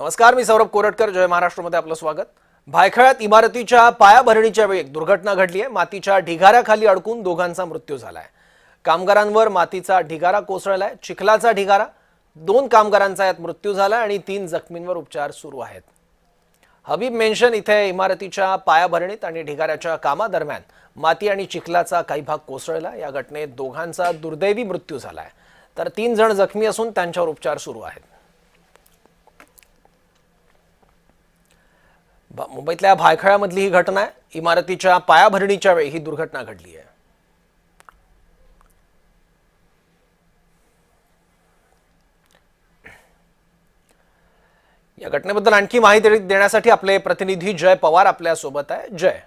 नमस्कार मी सौरभ कोरटकर जय महाराष्ट्रमध्ये आपलं स्वागत. भायखळ्यात इमारतीच्या पायाभरणीच्या वेळी एक दुर्घटना घडली आहे मातीच्या ढिगाऱ्याखाली अडकून दोघांचा मृत्यू झालाय. कामगारांवर मातीचा ढिगारा कोसळलाय. चिखलाचा ढिगारा दोन कामगारांचा यात मृत्यू झाला आणि तीन जखमींवर उपचार सुरू आहेत. हबीब मेन्शन इथे इमारतीच्या पायाभरणीत आणि ढिगाऱ्याच्या कामादरम्यान माती आणि चिखलाचा काही भाग कोसळला. या घटनेत दोघांचा दुर्दैवी मृत्यू झालाय. तर तीन जण जखमी असून त्यांच्यावर उपचार सुरू आहेत. मुंबईतल्या भायखळ्यामधली ही घटना आहे. इमारतीच्या पायाभरणीच्या वेळी ही दुर्घटना घडली आहे. या घटनेबद्दल आणखी माहिती देण्यासाठी आपले प्रतिनिधी जय पवार आपल्यासोबत आहे. जय.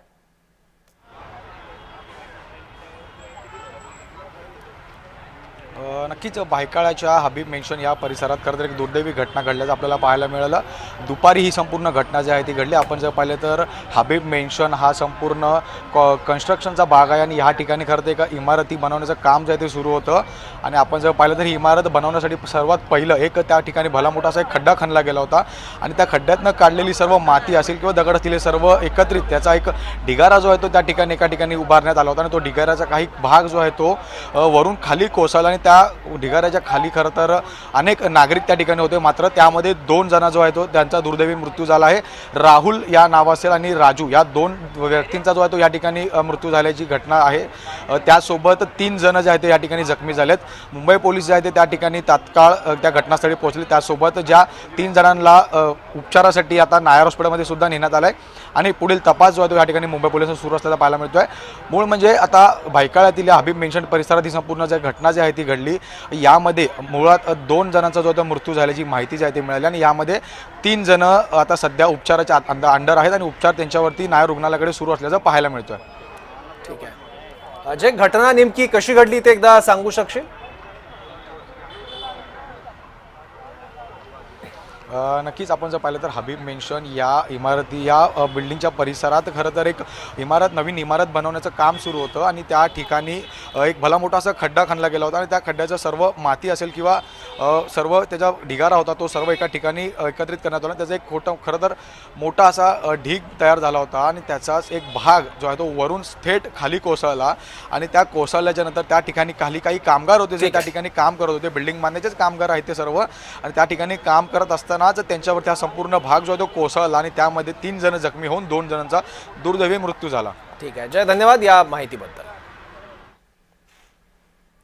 नक्कीच भायकाळाच्या हबीब मेन्शन या परिसरात खरं तर एक दुर्दैवी घटना घडल्याचं आपल्याला पाहायला मिळालं. दुपारी ही संपूर्ण घटना जी आहे ती घडली. आपण जर पाहिलं तर हबीब मेन्शन हा संपूर्ण क कन्स्ट्रक्शनचा भाग आहे आणि ह्या ठिकाणी खरं तर एका इमारती बनवण्याचं काम जे आहे ते सुरू होतं. आणि आपण जर पाहिलं तर ही इमारत बनवण्यासाठी सर्वात पहिलं एक त्या ठिकाणी भला मोठा असा एक खड्डा खणला गेला होता. आणि त्या खड्ड्यातनं काढलेली सर्व माती असेल किंवा दगड असतील सर्व एकत्रित त्याचा एक ढिगारा जो आहे तो त्या ठिकाणी एका ठिकाणी उभारण्यात आला होता. आणि तो ढिगाऱ्याचा काही भाग जो आहे तो वरून खाली कोसळला आणि त्या त्या ढिगाऱ्याच्या खाली खरं तर अनेक नागरिक त्या ठिकाणी होते. मात्र त्यामध्ये दोन जणा जो आहे तो त्यांचा दुर्दैवी मृत्यू झाला आहे. राहुल या नाव असेल आणि राजू या दोन व्यक्तींचा जो आहे तो या ठिकाणी मृत्यू झाल्याची घटना आहे. त्यासोबत तीन जण जे आहेत ते या ठिकाणी जखमी झालेत. मुंबई पोलीस जे आहेत ते त्या ठिकाणी तात्काळ त्या घटनास्थळी पोहोचले. त्यासोबत ज्या तीन जणांना उपचारासाठी आता नायर हॉस्पिटलमध्ये सुद्धा नेण्यात आला आहे आणि पुढील तपास जो आहे तो या ठिकाणी मुंबई पोलिसांना सुरू असल्याचा पाहायला मिळतो आहे मूळ म्हणजे आता भायकाळ्यातील हबीब मेन्शन परिसरात ही संपूर्ण ज्या घटना जी आहे ती घडली. यामध्ये मुळात दोन जणांचा जो आता मृत्यू झाल्याची माहिती जी आहे ती मिळाली आणि यामध्ये तीन जण आता सध्या उपचाराच्या आत- अंडर आहेत आणि उपचार त्यांच्यावरती नायर रुग्णालयाकडे सुरू असल्याचं पाहायला मिळतोय. ठीक आहे. अजय घटना नेमकी कशी घडली ते एकदा सांगू शकशील? नक्कीच आपण जर पाहिलं तर हबीब मेन्शन या इमारती या बिल्डिंगच्या परिसरात खरं तर एक इमारत नवीन इमारत बनवण्याचं काम सुरू होतं आणि त्या ठिकाणी एक भला मोठा असा खड्डा खणला गेला होता आणि त्या खड्ड्याचं सर्व माती असेल किंवा सर्व त्याचा ढिगारा होता तो सर्व एका ठिकाणी एकत्रित करण्यात आला त्याचा एक खोटं खरं तर मोठा असा ढीग तयार झाला होता आणि त्याचाच एक भाग जो आहे तो वरून थेट खाली कोसळला आणि त्या कोसळल्याच्या नंतर त्या ठिकाणी खाली काही कामगार होते जे त्या ठिकाणी काम करत होते. बिल्डिंग बांधण्याचेच कामगार आहेत ते सर्व आणि त्या ठिकाणी काम करत असतानाच त्यांच्यावरती हा संपूर्ण भाग जो आहे तो कोसळला आणि त्यामध्ये तीन जण जखमी होऊन दोन जणांचा दुर्दैवी मृत्यू झाला. ठीक आहे. जय धन्यवाद या माहितीबद्दल.